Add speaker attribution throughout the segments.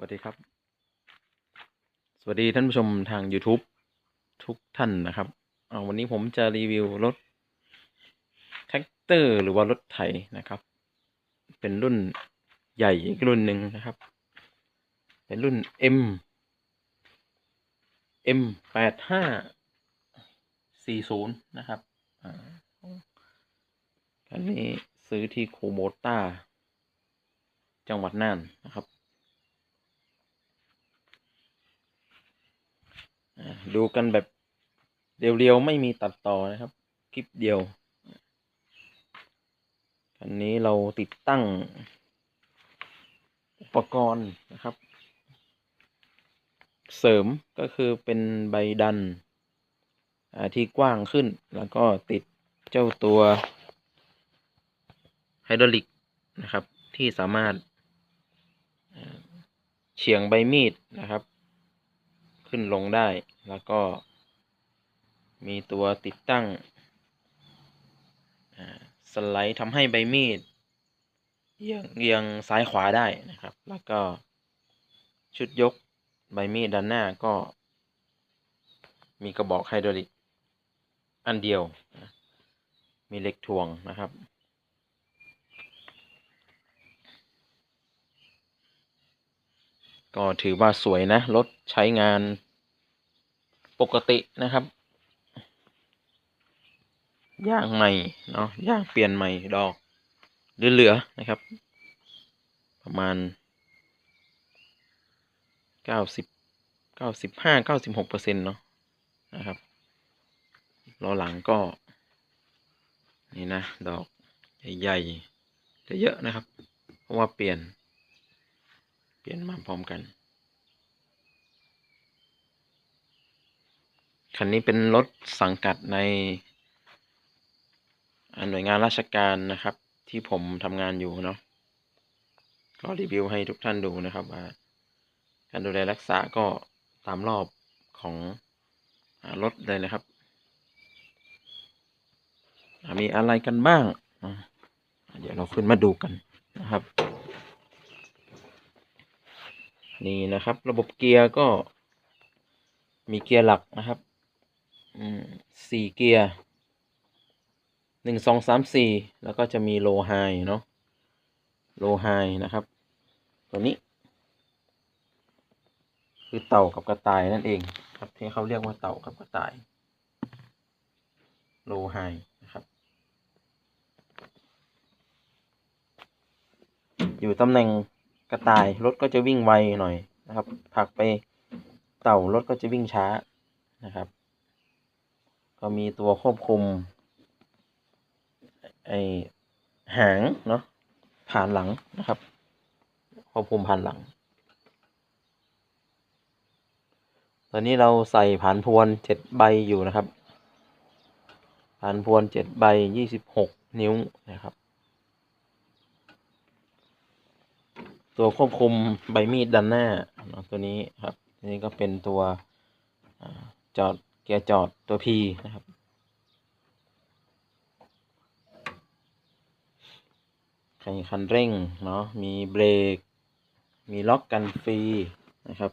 Speaker 1: วัสดีครับ สวัสดีท่านผู้ชมทาง YouTube ทุกท่านนะครับเอาวันนี้ผมจะรีวิวรถแท็กเตอร์หรือว่ารถไถนะครับ เป็นรุ่นใหญ่อีกรุ่นหนึ่งนะครับ เป็นรุ่น M M แปดห้าสี่ศูนย์นะครับคันนี้ซื้อที่โคโบต้า จังหวัดน่านนะครับ อ่า ดูกันแบบเรียวๆ ไม่มีตัดต่อนะครับ คลิปเดียวคันนี้เราติดตั้ง อุปกรณ์นะครับ เสริมก็คือเป็นใบดันที่กว้างขึ้น แล้วก็ติดเจ้าตัวไฮดรอลิกนะครับ ที่สามารถเฉียงใบมีดนะครับ ขึ้นลงได้ แล้วก็มีตัวติดตั้งอ่าสไลด์ทำให้ใบมีดเอียงเอียงซ้ายขวาได้นะครับ แล้วก็ชุดยกใบมีดด้านหน้าก็ มีกระบอกไฮดรอลิกอันเดียว มีเหล็กถ่วงนะครับ ก็ถือว่าสวยนะ รถใช้งาน ปกตินะครับ ย่างใหม่เนาะย่างเปลี่ยนใหม่ดอกเหลือๆนะครับ ประมาณเก้าสิบเก้าสิบห้าเก้าสิบหกเปอร์เซ็นต์เนาะนะครับล้อหลังก็ นี่นะ ดอกใหญ่ๆเยอะๆนะครับ เพราะว่าเปลี่ยน เปลี่ยนมาพร้อมกัน คันนี้เป็นรถสังกัดในหน่วยงานราชการนะครับ ที่ผมทำงานอยู่เนาะก็รีวิวให้ทุกท่านดูนะครับว่าการดูแลรักษาก็ตามรอบของรถเลยนะครับ มีอะไรกันบ้าง เดี๋ยวเราขึ้นมาดูกันนะครับ นี่นะครับ ระบบเกียร์ก็มีเกียร์หลักนะครับ สี่เกียร์หนึ่งสองสามสี่แล้วก็จะมีโลไฮเนาะโลไฮนะครับ ตัวนี้ คือเต่ากับกระต่ายนั่นเอง ครับที่เขาเรียกว่าเต่ากับกระต่าย โลไฮนะครับ อยู่ตำแหน่งกระต่ายรถก็จะวิ่งไวหน่อยนะครับ ผักไปเต่ารถก็จะวิ่งช้านะครับ ก็มีตัวควบคุม ไอหางเนาะผ่านหลังนะครับ ควบคุมผ่านหลัง ตอนนี้เราใส่ผ่านพวนเจ็ดใบอยู่นะครับ ผ่านพวนเจ็ดใบยี่สิบหกนิ้วนะครับ ตัวควบคุมใบมีดด้านหน้าตัวนี้ครับอันนี้ก็เป็นตัวจอด เกียร์จอดตัว P นะครับคันคันเร่งเนาะ มีเบรก มีล็อกกันฟรีนะครับ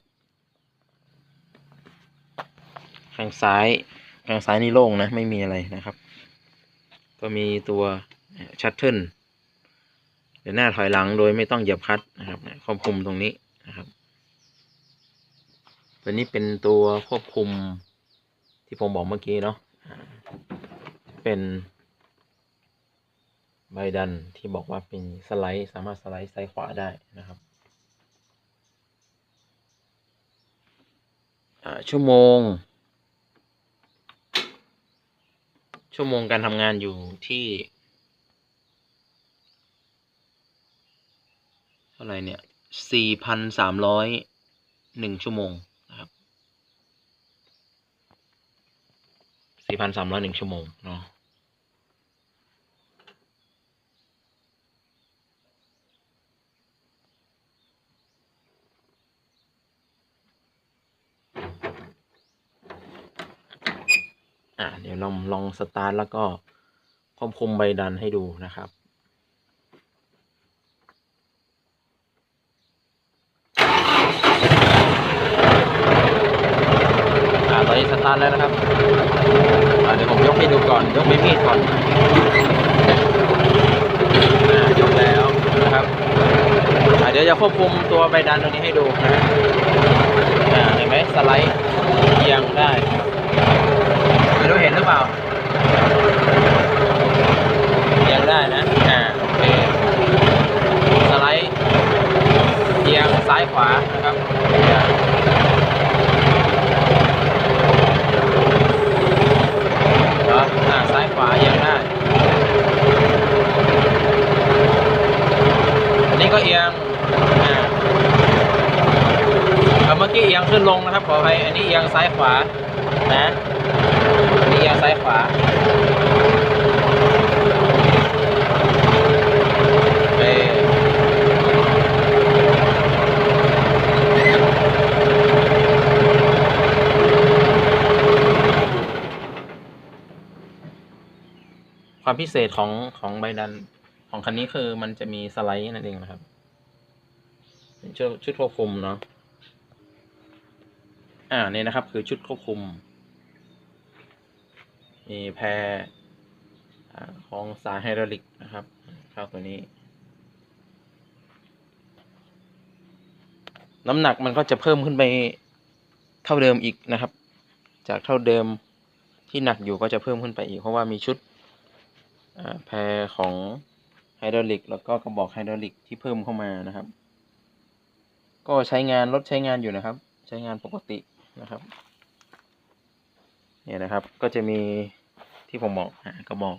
Speaker 1: ข้างซ้าย ข้างซ้ายนี่โล่งนะ ไม่มีอะไรนะครับ ก็มีตัวชัตเทิลเดินหน้าถอยหลังโดยไม่ต้องเหยียบคลัตช์นะครับควบคุมตรงนี้นะครับ ตัวนี้เป็นตัวควบคุม ที่ผมบอกเมื่อกี้เนาะเป็นใบดันที่บอกว่าเป็นสไลด์สามารถสไลด์ซ้ายขวาได้นะครับอ่าชั่วโมง ชั่วโมงการทำงานอยู่ที่เท่าไหร่เนี่ยสี่พันสามร้อยหนึ่งชั่วโมง สี่พันสามร้อยหนึ่งชั่วโมงเนาะอะเดี๋ยวลองลองสตาร์ทแล้วก็ควบคุมใบดันให้ดูนะครับอ่าตอนนี้สตาร์ทแล้วนะครับ ให้ดูก่อนยกไม่มีดก่อนอ่ายกแล้วนะครับเดี๋ยวจะควบคุมตัวใบดันตัวนี้ให้ดูนะเห็นไหมสไลด์เอียงได้ไม่รู้เห็นหรือเปล่าเอียงได้นะอ่าโอเคสไลด์เอียงซ้ายขวานะครับอ่า เหรออ่าซ้ายขวาเอียงได้ อันนี้ ก็เอียงอ่าเมื่อกี้เอียงขึ้นลงนะครับขออภัยอันนี้เอียงซ้ายขวานะอันนี้เอียงซ้ายขวาเออความพิเศษของของใบดัน ของคันนี้คือมันจะมีสไลด์นั่นเองนะครับเป็นชุดชุดควบคุมเนาะอ่าเนี่ยนะครับ คือชุดควบคุม มีแพร่ของสายไฮดรอลิกนะครับเข้าตัวนี้ น้ำหนักมันก็จะเพิ่มขึ้นไปเท่าเดิมอีกนะครับ จากเท่าเดิมที่หนักอยู่ก็จะเพิ่มขึ้นไปอีก เพราะว่ามีชุดแพรของ ไฮดรอลิกแล้วก็กระบอกไฮดรอลิกที่เพิ่มเข้ามานะครับ ก็ใช้งานรถใช้งานอยู่นะครับ ใช้งานปกตินะครับ เนี่ยนะครับ ก็จะมีที่ผมบอกกระบอก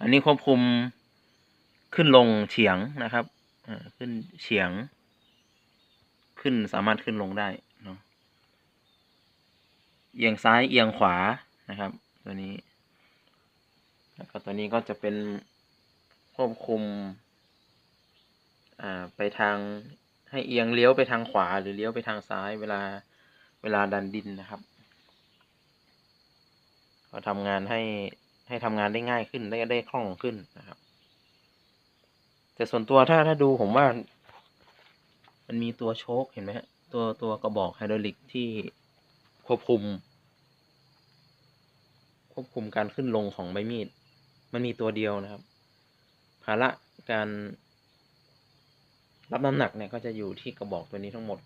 Speaker 1: อันนี้ควบคุมขึ้นลงเฉียงนะครับขึ้นเฉียง ขึ้นสามารถขึ้นลงได้เนาะเอียงซ้ายเอียงขวานะครับ ตัวนี้ แล้วก็ตัวนี้ก็จะเป็น ควบคุม อ่า ไปทางให้เอียงเลี้ยวไปทางขวาหรือเลี้ยวไปทางซ้ายเวลาเวลาดันดินนะครับก็ทำงานให้ให้ทำงานได้ง่ายขึ้นได้ได้คล่องขึ้นนะครับ แต่ส่วนตัวถ้าถ้าดูผมว่า มันมีตัวโชคเห็นไหมฮะตัวตัวกระบอกไฮดรอลิกที่ควบคุม ควบคุมการขึ้นลงของใบมีด มันมีตัวเดียวนะครับ ภาระการรับน้ำหนักเนี่ยก็จะอยู่ที่กระบอกตัวนี้ทั้งหมด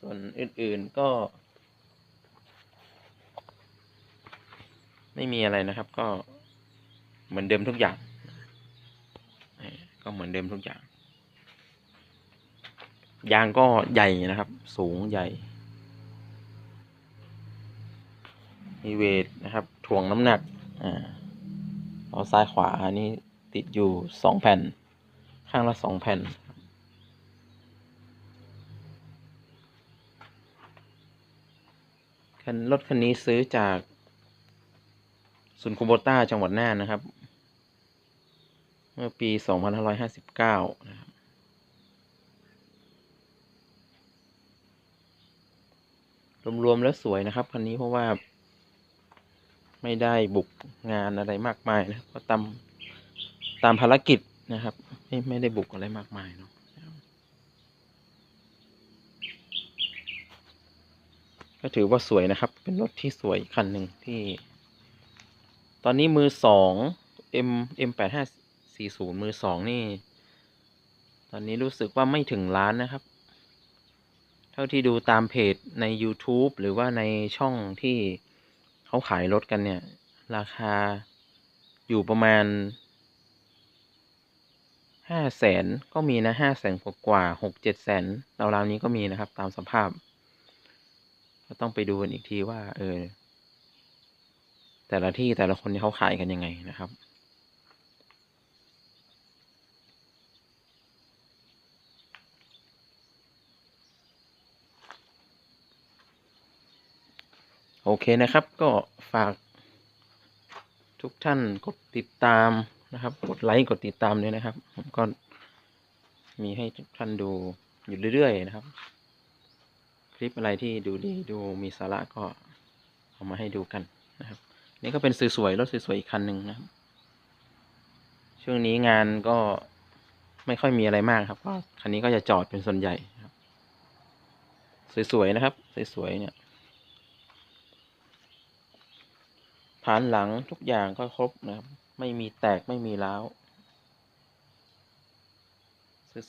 Speaker 1: ส่วนอื่นๆก็ ไม่มีอะไรนะครับ ก็เหมือนเดิมทุกอย่าง ก็เหมือนเดิมทุกอย่าง ยางก็ใหญ่นะครับ สูงใหญ่ มีเวทนะครับ ถ่วงน้ำหนัก อ่าเอาซ้ายขวาอันนี้ติดอยู่สองแผ่น ข้างละสองแผ่น คันรถคันนี้ซื้อจากศูนย์คูโบต้าจังหวัดน่านนะครับ เมื่อปี 2559 นะครับรวมๆแล้วสวยนะครับ คันนี้เพราะว่า ไม่ได้บุกงานอะไรมากมายนะก็ตามตามภารกิจนะครับ ไม่ไม่ได้บุกอะไรมากมายเนาะก็ถือว่าสวยนะครับ เป็นรถที่สวยคันหนึ่งที่ ตอนนี้มือสอง M M แปดห้าสี่ศูนย์มือสองนี่ ตอนนี้รู้สึกว่าไม่ถึงล้านนะครับ เท่าที่ดูตามเพจใน YouTube หรือว่าในช่องที่ เขาขายรถกันเนี่ย ราคาอยู่ประมาณห้าแสนก็มีนะห้าแสนกว่าหกเจ็ดแสนราวๆนี้ก็มีนะครับ ตามสภาพ ก็ต้องไปดูกันอีกทีว่า เออ แต่ละที่แต่ละคนที่เขาขายกันยังไงนะครับ โอเคนะครับ ก็ฝาก ทุกท่านกดติดตามนะครับ กดไลค์กดติดตามด้วยนะครับ ผมก็มีให้ทุกท่านดูอยู่เรื่อยๆนะครับ คลิปอะไรที่ดูดีดูมีสาระก็เอามาให้ดูกันนะครับ นี่ก็เป็นสวยๆรถสวยๆอีกคันหนึ่งนะครับ ช่วงนี้งานก็ไม่ค่อยมีอะไรมากครับก็คันนี้ก็จะจอดเป็นส่วนใหญ่ครับ สวยๆนะครับ สวยๆเนี่ย ผานหลังทุกอย่างก็ครบนะครับ ไม่มีแตกไม่มีร้าว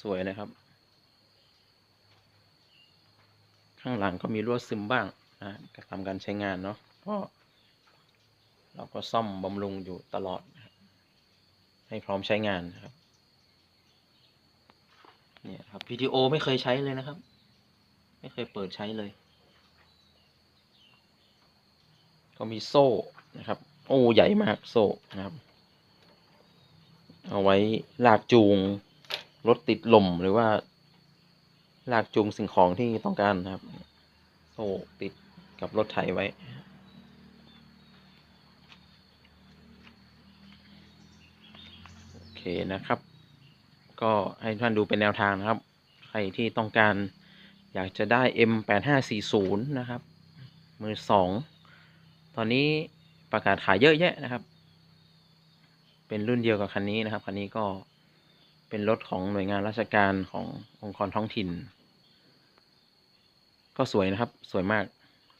Speaker 1: สวยๆนะครับ ข้างหลังก็มีรั่วซึมบ้างนะก็ทำการใช้งานเนาะก็เราก็ซ่อมบำรุงอยู่ตลอด ให้พร้อมใช้งานนะครับเนี่ยครับ PTO ไม่เคยใช้เลยนะครับ ไม่เคยเปิดใช้เลย ก็มีโซ่ นะครับ โอ้ใหญ่มากโซ่นะครับ เอาไว้ลากจูงรถติดลมหรือว่า ลากจูงสิ่งของที่ต้องการนะครับ โซ่ติดกับรถไถไว้โอเคนะครับ ก็ให้ท่านดูเป็นแนวทางนะครับ ใครที่ต้องการอยากจะได้ M8540 นะครับ มือสอง ตอนนี้ ประกาศขายเยอะแยะนะครับ เป็นรุ่นเดียวกับคันนี้นะครับ คันนี้ก็เป็นรถของหน่วยงานราชการขององค์กรท้องถิ่น ก็สวยนะครับ สวยมาก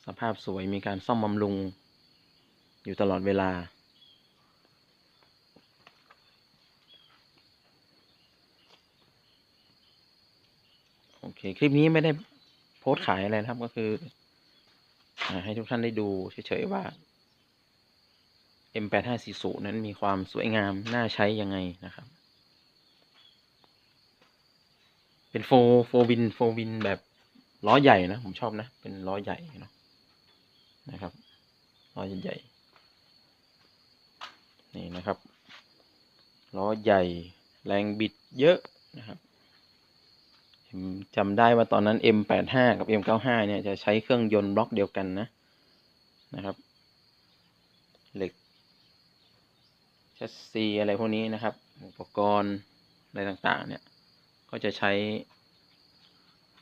Speaker 1: สภาพสวย มีการซ่อมบำรุง อยู่ตลอดเวลา โอเค คลิปนี้ไม่ได้โพสต์ขายอะไรนะครับ ก็คือ ให้ทุกท่านได้ดูเฉยๆว่า M8540 นั้นมีความสวยงาม น่าใช้ยังไงนะครับ เป็นโฟโฟวินโฟวินแบบล้อใหญ่นะ ผมชอบนะ เป็นล้อใหญ่เนาะนะครับล้อใหญ่ๆนี่นะครับล้อใหญ่แรงบิดเยอะนะครับจำได้ว่าตอนนั้น M85 กับ M95 เนี่ยจะใช้เครื่องยนต์บล็อกเดียวกันนะนะครับ เหล็กแชสซีอะไรพวกนี้นะครับ อุปกรณ์อะไรต่างๆ เนี่ย ก็จะใช้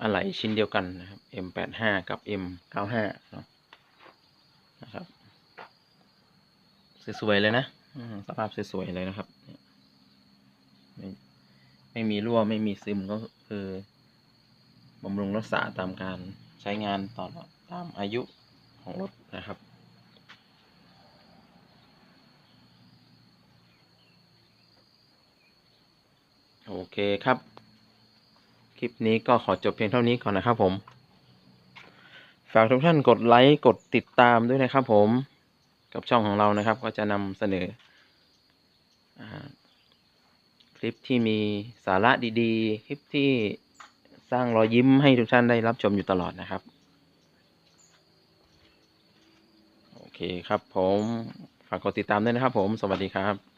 Speaker 1: อะไหล่ชิ้นเดียวกันนะครับ M85 กับ M95 เนาะนะครับ สวยๆเลยนะสภาพสวยๆเลยนะครับไม่ไม่มีรั่วไม่มีซึมก็คือบำรุงรักษาตามการใช้งานต่อตามอายุของรถนะครับ โอเคครับ คลิปนี้ก็ขอจบเพียงเท่านี้ก่อนนะครับผม ฝากทุกท่านกดไลค์ กดติดตามด้วยนะครับผม กับช่องของเรานะครับ ก็จะนำเสนออคลิปที่มีสาระดีๆ คลิปที่สร้างรอยยิ้มให้ทุกท่านได้รับชมอยู่ตลอดนะครับ โอเคครับผม ฝากกดติดตามด้วยนะครับผม สวัสดีครับ